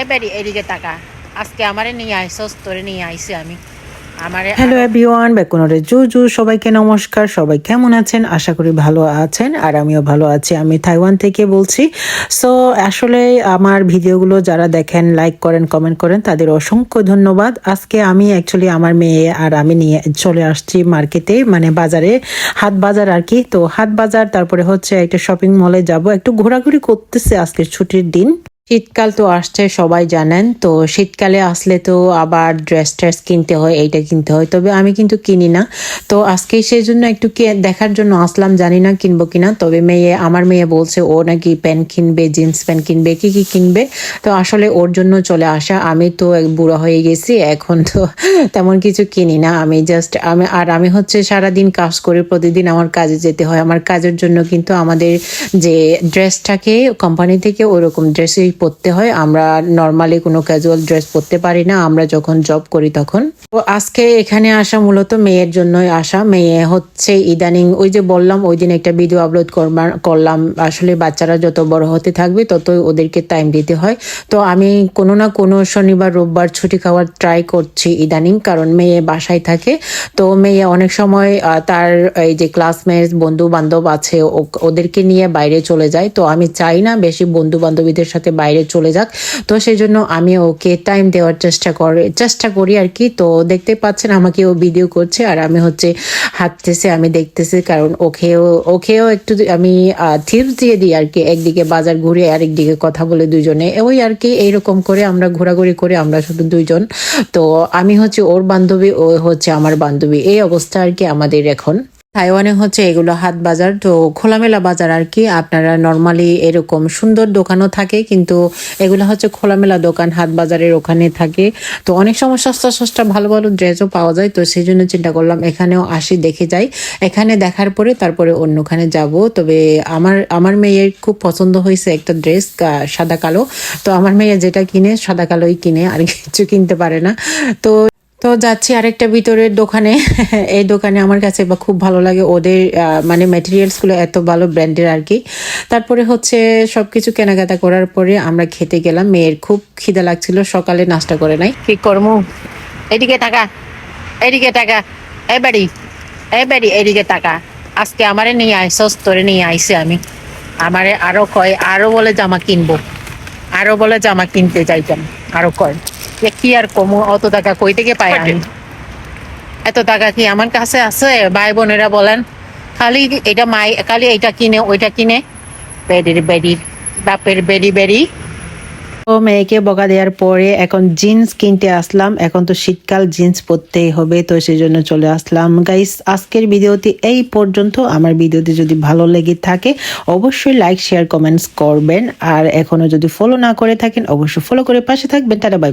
এবারে এদিকে টাকা আজকে আমারে নিয়ে আইসস, তোরে নিয়ে আইসি আমি। হ্যালো এভরিওয়ান বেকুনরে জুজু, সবাইকে নমস্কার, সবাই কেমন আছেন? আশা করি ভালো আছেন, আর আমিও ভালো আছি। আমি তাইওয়ান থেকে বলছি। সো আসলে আমার ভিডিওগুলো যারা দেখেন লাইক করেন কমেন্ট করেন, তাদের অসংখ্য ধন্যবাদ। আজকে আমি অ্যাকচুয়ালি আমার মেয়ে আর আমি নিয়ে চলে আসছি মার্কেটে মানে বাজারে, হাট বাজার আর কি। তো হাট বাজার, তারপরে হচ্ছে একটা শপিং মলে যাব। একটু ঘোরাঘুরি করতেছে আজকে ছুটির দিন। শীতকাল তো আসছে, সবাই জানেন। তো শীতকালে আসলে তো আবার ড্রেস ট্রেস কিনতে হয়, এইটা কিনতে হয়। তবে আমি কিন্তু কিনি না। তো আজকে সেই জন্য একটু দেখার জন্য আসলাম, জানি না কিনবো কিনা। তবে মেয়ে, আমার মেয়ে বলছে, ও নাকি প্যান্ট কিনবে, জিন্স প্যান্ট কিনবে, কি কি কিনবে। তো আসলে ওর জন্য চলে আসা। আমি তো বুড়া হয়ে গেছি, এখন তো তেমন কিছু কিনি না। আমি জাস্ট আমি আর আমি হচ্ছে সারাদিন কাজ করি, প্রতিদিন আমার কাজে যেতে হয়। আমার কাজের জন্য কিন্তু আমাদের যে ড্রেসটাকে কোম্পানি থেকে ওরকম ড্রেসই পরতে হয়, আমরা নর্মালি কোনো ক্যাজুয়াল ড্রেস পরতে পারি না, আমরা যখন জব করি তখন। তো আজকে এখানে আসা মূলত মেয়ের জন্যই আসা। মেয়ে হচ্ছে ইদানিং, ওই যে বললাম, ওই দিন একটা ভিডিও আপলোড করলাম। আসলে বাচ্চারা যত বড় হতে থাকবে, ততই ওদেরকে টাইম দিতে হয়। তো আমি কোনো না কোনো শনিবার, রোববার ছুটি খাওয়ার ট্রাই করছি ইদানিং, কারণ মেয়ে বাসায় থাকে। তো মেয়ে অনেক সময় তার এই যে ক্লাসমেট বন্ধু বান্ধব আছে ওদেরকে নিয়ে বাইরে চলে যায়। তো আমি চাই না বেশি বন্ধু বান্ধবীদের সাথে বাইরে চলে যাক। তো সেই জন্য আমি ওকে টাইম দেওয়ার চেষ্টা করে, চেষ্টা করি আর কি। তো দেখতে পাচ্ছেন আমাকে ও ভিডিও করছে আর আমি হচ্ছে হাঁটতেছে, আমি দেখতেছি কারণ ওকেও ওকেও একটু আমি টিপস দিয়ে দিই আর কি। একদিকে বাজার ঘুরে আরেকদিকে কথা বলে দুজনে ওই আর কি, এইরকম করে আমরা ঘোরাঘুরি করে আমরা শুধু দুইজন। তো আমি হচ্ছে ওর বান্ধবী, ও হচ্ছে আমার বান্ধবী। এই অবস্থা আর কি আমাদের এখন। তাইওয়ানে হচ্ছে এগুলো হাট বাজার। তো খোলামেলা বাজার আর কি, আপনারা নর্মালি এরকম সুন্দর দোকানও থাকে, কিন্তু এগুলো হচ্ছে খোলামেলা দোকান, হাট বাজারের ওখানে থাকে। তো অনেক সময় সস্তা সস্তা ভালো ভালো ড্রেসও পাওয়া যায়, তো সেই জন্য চিন্তা করলাম এখানেও আসি, দেখে যাই। এখানে দেখার পরে তারপরে অন্যখানে যাব। তবে আমার আমার মেয়ের খুব পছন্দ হয়েছে একটা ড্রেস সাদা কালো। তো আমার মেয়ে যেটা কিনে, সাদা কালোই কিনে, আর কিছু কিনতে পারে না। তো তো যাচ্ছি আরেকটা ভিতরের দোকানে। এই দোকানে আমার কাছে বা খুব ভালো লাগে ওদের মানে ম্যাটেরিয়ালসগুলো এত ভালো ব্র্যান্ডের আর কি। তারপরে হচ্ছে সব কিছু কেনাকাটা করার পরে আমরা খেতে গেলাম। মেয়ের খুব খিদা লাগছিল, সকালে নাস্তা করে নাই। কি করমু? এদিকে টাকা এদিকে টাকা এবারে বাড়ি এদিকে টাকা আজকে আমারে নিয়ে আইসস, তোরে নিয়ে আইসি আমি। আমারে আরও কয় আরও বলে জামা কিনবো। আরও বলে জামা কিনতে যাইতাম আরও কয়। এ কি আর কমু অত টাকা কই থেকে পাই আমি? এত টাকা কি আমার কাছে আছে? ভাই বোনেরা বলেন খালি এটা মাই খালি এটা কিনে ওইটা কিনে। বেডির বেডি বাপের বেডি বেডি। তো মেয়েকে বকা দেওয়ার পরে এখন জিন্স কিনতে আসলাম। এখন তো শীতকাল জিন্স পরতেই হবে তো সেই জন্য চলে আসলাম। গাইস আজকের ভিডিওটি এই পর্যন্ত। আমার ভিডিওটি যদি ভালো লেগে থাকে অবশ্যই লাইক শেয়ার কমেন্টস করবেন। আর এখনও যদি ফলো না করে থাকেন অবশ্যই ফলো করে পাশে থাকবেন। তারা বাই